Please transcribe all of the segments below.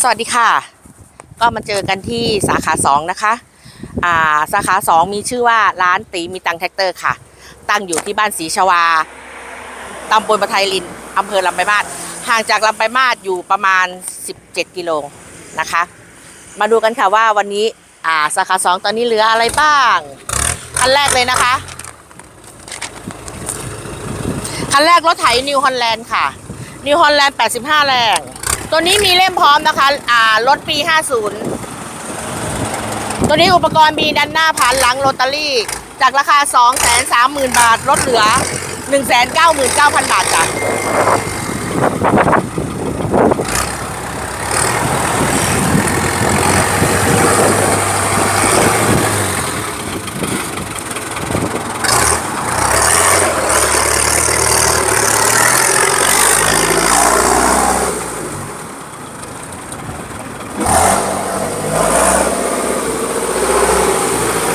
สวัสดีค่ะ ก็มาเจอกันที่สาขาสองนะคะอ่าสาขาสองมีชื่อว่าร้านตีมีตังแท็กเตอร์ค่ะ ตั้งอยู่ที่บ้านศรีชวาตำบลปะไทยลินอำเภอลำไปมาศห่างจากลำไปมาศอยู่ประมาณ 17 กิโลนะคะ มาดูกันค่ะว่าวันนี้อ่าสาขาสองตอนนี้เหลืออะไรบ้างคันแรกเลยนะคะคันแรกรถไถนิวฮอลแลนด์ค่ะ นิวฮอลแลนด์ 85 แรง ตัวนี้มีเล่มพร้อมนะคะ อ่ารถปี 50 ตัวนี้อุปกรณ์มีด้านหน้าพันหลังโรตารี่ จากราคา 230,000 บาทลดเหลือ 199,000 บาทจ้ะ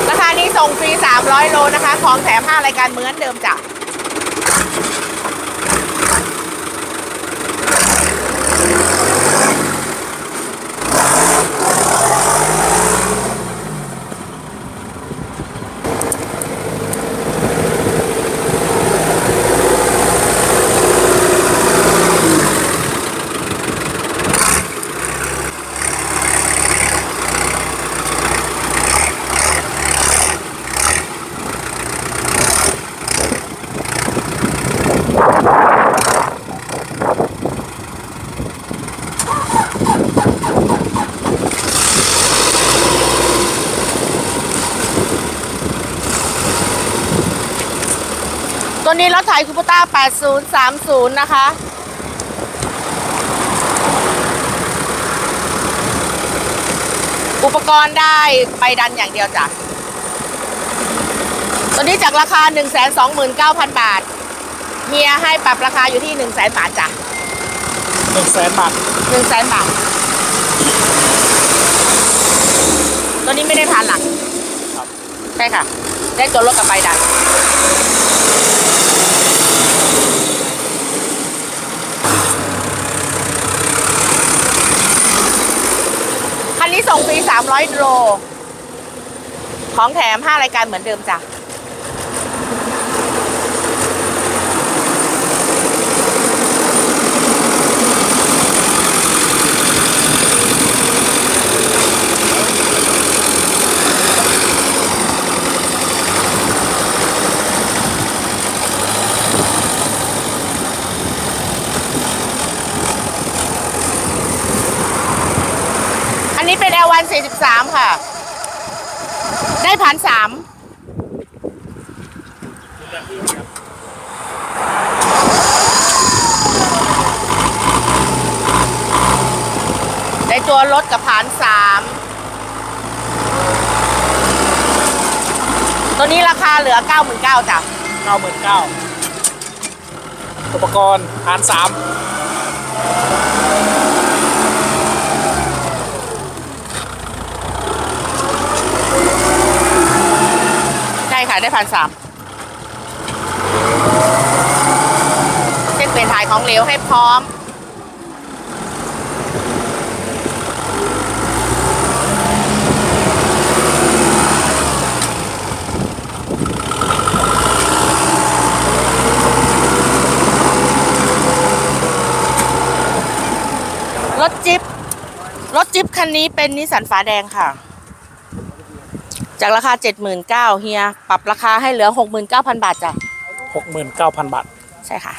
ราคานี้ส่งฟรี 300 โลนะคะ ของแถม5รายการเหมือนเดิมจ้ะ ตัวนี้รถไถคูปต้า 8030 นะคะ อุปกรณ์ได้ใบดันอย่างเดียวจ้ะ ตัวนี้จากราคา 129,000 บาท เฮียให้ปรับราคาอยู่ที่ 1 0 0 0 0 0 บาทจ้ะหนึ่งแสนบาท 1 0 0 0 0 0 บาท ตัวนี้ไม่ได้ผ่านหลังครับใช่ค่ะ ได้ตัวรถกับใบดัน คันนี้ ส่งฟรี300โลของแถม 5 รายการเหมือนเดิมจ้ะ อัันนี้เป็น L1 43ค่ะ ได้พันสามได้ตัวรถกับผานสามตัวนี้ราคาเหลือ99,000จ้ะเก้าหมื่นเก้าอุปกรณ์พานสาม ใช่ค่ะได้พันสามเช็คเป็นถ่ายของเหลวให้พร้อม รถจิ๊บรถจิ๊บคันนี้เป็นนิสสันฟ้าแดงค่ะ จากราคา 79,000เฮียปรับราคาให้เหลือ 69,000 บาทจ้ะหกหมื่นเก้าพันบาท ใช่ค่ะ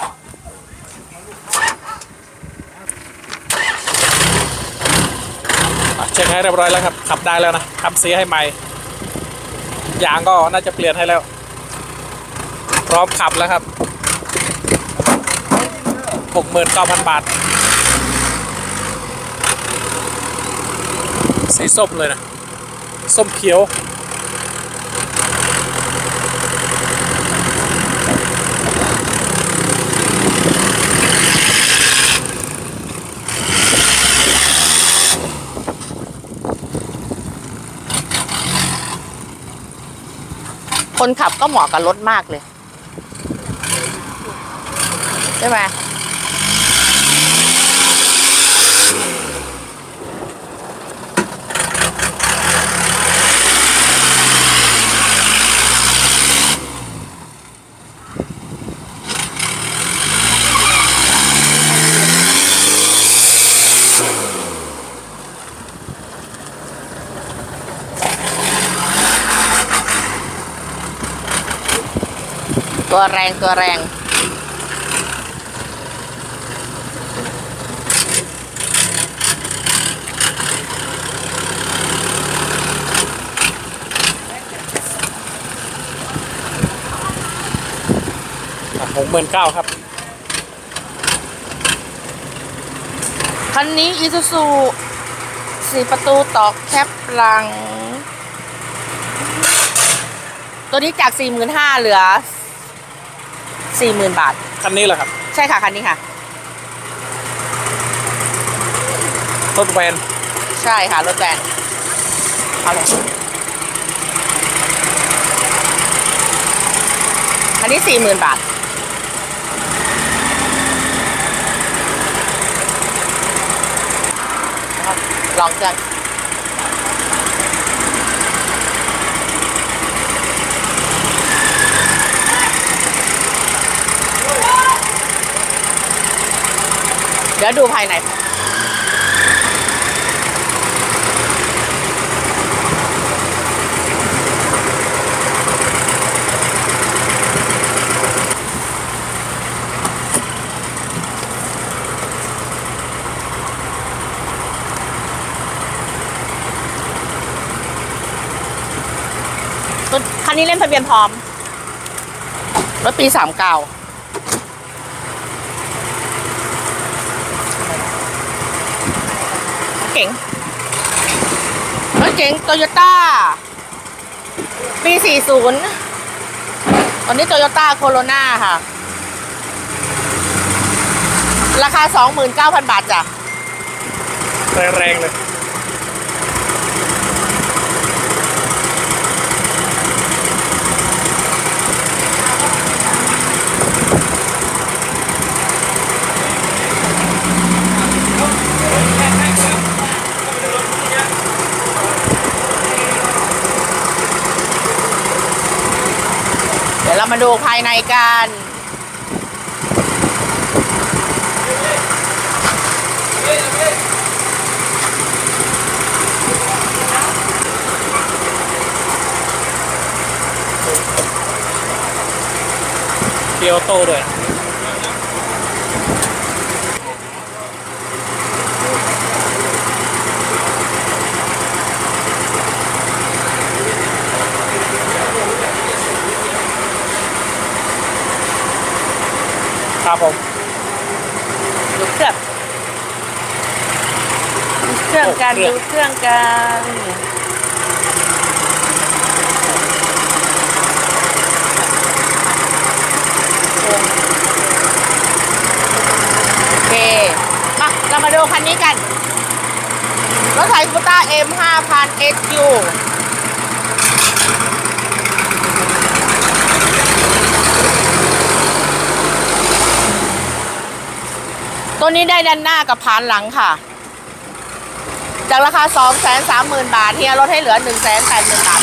อะเช็คให้เรียบร้อยแล้วครับ ขับได้แล้วนะทำสีให้ใหม่ ยางก็น่าจะเปลี่ยนให้แล้ว พร้อมขับแล้วครับหกหมื่นเก้าพันบาท สีส้มเลยนะ ส้มเขียว คนขับก็เหมาะกับรถมากเลย ใช่ไหม ตัวแรงตัวแรงหกหมื่นเก้าครับ คันนี้อีซูซูสี่ประตูต่อแคปหลัง ตัวนี้จาก45,000เหลือ 40,000บาท คันนี้แหละครับ ใช่ค่ะคันนี้ค่ะ รถแวนใช่ค่ะรถแวนเอาเลยอันนี้40,000บาท ลองเครื่อง เดี๋ยวดูภายในคันนี้เล่นทะเบียนพร้อม รถปีสามเก้า เก๋งรถเก๋งโตโยต้าปีสี่ศูนย์ตอนนี้โตโยต้าโคโรนาค่ะ ราคาสองหมื่นเก้าพันบาทจ้ะแรงๆเลย เดี๋ยวเรา มาดูภายในกันเกียวโตด้วย ครับผมดูเครื่องดูเครื่องกันโอ้เครื่องดูเครื่องกันโอเคมาเรามาดูคันนี้กันรถไถคูต้า M 5000 SU ตัวนี้ได้ด้านหน้ากับพานหลังค่ะ จากราคา 2 3 0 0 0 0 บาทเฮียลดให้เหลือ 1 8 0 0 0 0 บาท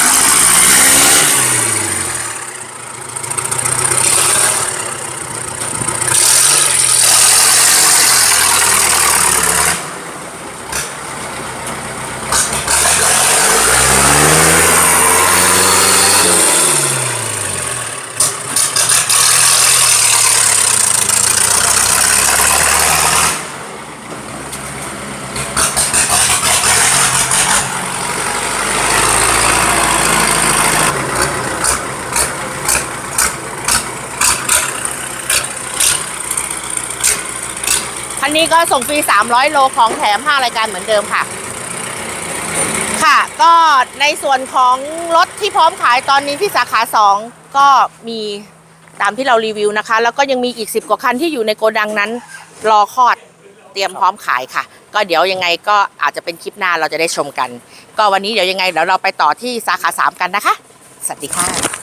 คัน นี้ก็ส่งฟรี 300 โลของแถม 5 รายการเหมือนเดิมค่ะ ค่ะ ก็ในส่วนของรถที่พร้อมขายตอนนี้ที่สาขา 2 ก็มีตามที่เรารีวิวนะคะ แล้วก็ยังมีอีก 10 กว่าคันที่อยู่ในโกดังนั้น รอคลอดเตรียมพร้อมขายค่ะ ก็เดี๋ยวยังไงก็อาจจะเป็นคลิปหน้าเราจะได้ชมกัน ก็วันนี้เดี๋ยวยังไงเดี๋ยวเราไปต่อที่สาขา 3 กันนะคะ สวัสดีค่ะ